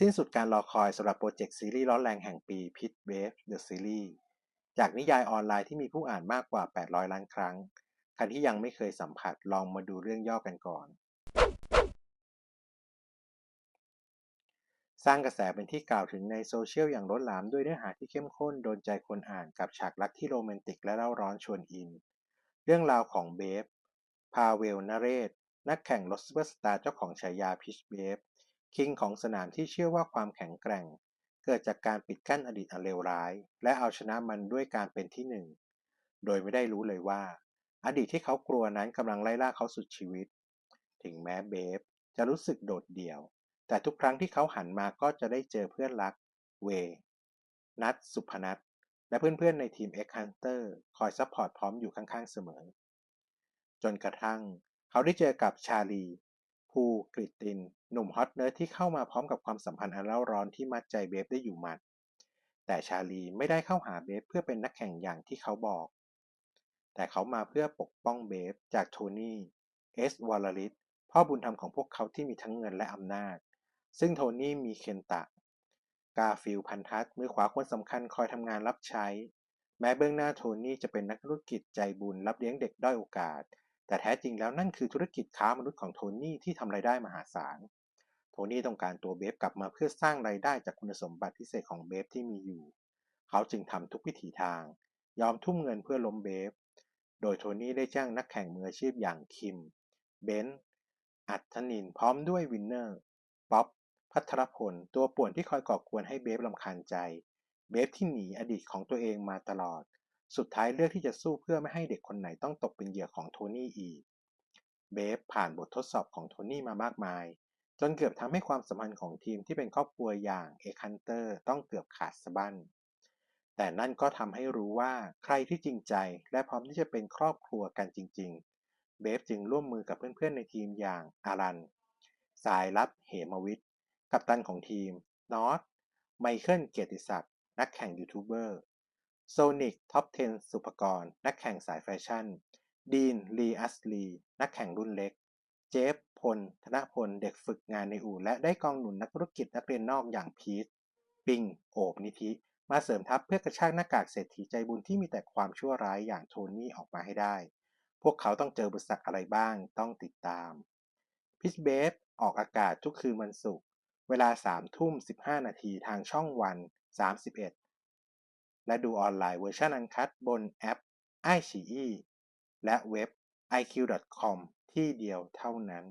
สิ้นสุดการรอคอยสำหรับโปรเจกต์ซีรีส์ร้อนแรงแห่งปี Pit Wave The Series จากนิยายออนไลน์ที่มีผู้อ่านมากกว่า 800 ล้านครั้ง ใครที่ยังไม่เคยสัมผัสลองมาดูเรื่องย่อกันก่อน สร้างกระแสเป็นที่กล่าวถึงในโซเชียลอย่างล้นหลามด้วยเนื้อหาที่เข้มข้นโดนใจคนอ่านกับฉากรักที่โรแมนติกและเล่าร้อนชวนอิน เรื่องราวของเบฟ พาเวลนเรศ นักแข่งรถซูเปอร์สตาร์เจ้าของฉายาพิชเบฟ คิงของสนามที่เชื่อว่าความแข็งแกร่ง เกิดจากการปิดกั้นอดีตอันเลวร้าย และเอาชนะมันด้วยการเป็นที่หนึ่ง โดยไม่ได้รู้เลยว่า อดีตที่เขากลัวนั้นกำลังไล่ล่าเขาสุดชีวิต ถึงแม้เบฟจะรู้สึกโดดเดี่ยว แต่ทุกครั้งที่เขาหันมาก็จะได้เจอเพื่อนรัก เว นัทสุพนัทและเพื่อนๆในทีม X Hunter คอยซัพพอร์ตพร้อมอยู่ข้างๆเสมอ จนกระทั่ง เขาได้เจอกับชาลี ภูกริตติน หนุ่มฮอตเนิร์ดที่เข้ามาพร้อมกับความสัมพันธ์อันเล่าร้อนที่มัดใจเบฟได้อยู่หมัด แต่ชาลีไม่ได้เข้าหาเบฟเพื่อเป็นนักแข่งอย่างที่เขาบอก แต่เขามาเพื่อปกป้องเบฟจากโทนี่เอสวอลลิสพ่อบุญธรรมของพวกเขาที่มีทั้งเงินและอำนาจ ซึ่งโทนี่มีเคนตะ กาฟิลพันทัศมือขวาคนสำคัญคอยทำงานรับใช้ แม้เบื้องหน้าโทนี่จะเป็นนักธุรกิจใจบุญรับเลี้ยงเด็กด้อยโอกาส แต่แท้จริงแล้วนั่นคือธุรกิจค้ามนุษย์ของโทนี่ที่ทำรายได้มหาศาล โทนี่ต้องการตัวเบฟกลับมาเพื่อสร้างรายได้จากคุณสมบัติพิเศษของเบฟที่มีอยู่ เขาจึงทำทุกวิถีทาง ยอมทุ่มเงินเพื่อล้มเบฟ โดยโทนี่ได้จ้างนักแข่งมืออาชีพอย่างคิม เบนอัธนินพร้อมด้วยวินเนอร์ ป๊อป พัทรพล ตัวป่วนที่คอยก่อกวนให้เบฟลำคาญใจ เบฟที่หนีอดีตของตัวเองมาตลอด สุดท้ายเลือกที่จะสู้เพื่อไม่ให้เด็กคนไหนต้องตกเป็นเหยื่อของโทนี่อีก เบฟผ่านบททดสอบของโทนี่มามากมาย จนเกือบทำให้ความสัมพันธ์ของทีมที่เป็นครอบครัวอย่างเอคันเตอร์ต้องเกือบขาดสะบั้น แต่นั่นก็ทำให้รู้ว่าใครที่จริงใจและพร้อมที่จะเป็นครอบครัวกันจริง ๆ เบฟจึงร่วมมือกับเพื่อนๆในทีมอย่างอารัน สายลับเหมวิทย์กัปตันของทีมนอตไมเคิลเกียรติศักดิ์นักแข่งยูทูบเบอร์ โซนิกท็อป 10 สุภกร นักแข่งสายแฟชั่น ดีน ลีอัสลี นักแข่งรุ่นเล็ก เจฟ พล ธนพล เด็กฝึกงานในอู่ และได้กองหนุนนักธุรกิจนักเรียนนอกอย่างพีท ปิง โอบนิธิ มาเสริมทัพเพื่อกระชากหน้ากากเศรษฐีใจบุญที่มีแต่ความชั่วร้ายอย่างโทนี่ออกมาให้ได้ พวกเขาต้องเจอบุษักอะไรบ้าง ต้องติดตาม พิชเบฟออกอากาศทุกคืนวันศุกร์ เวลา3ทุ่ม15 นาทีทางช่องวัน 31 และดูออนไลน์เวอร์ชันอันคัดบนแอป i อ e และเว็บ iq.com ที่เดียวเท่านั้น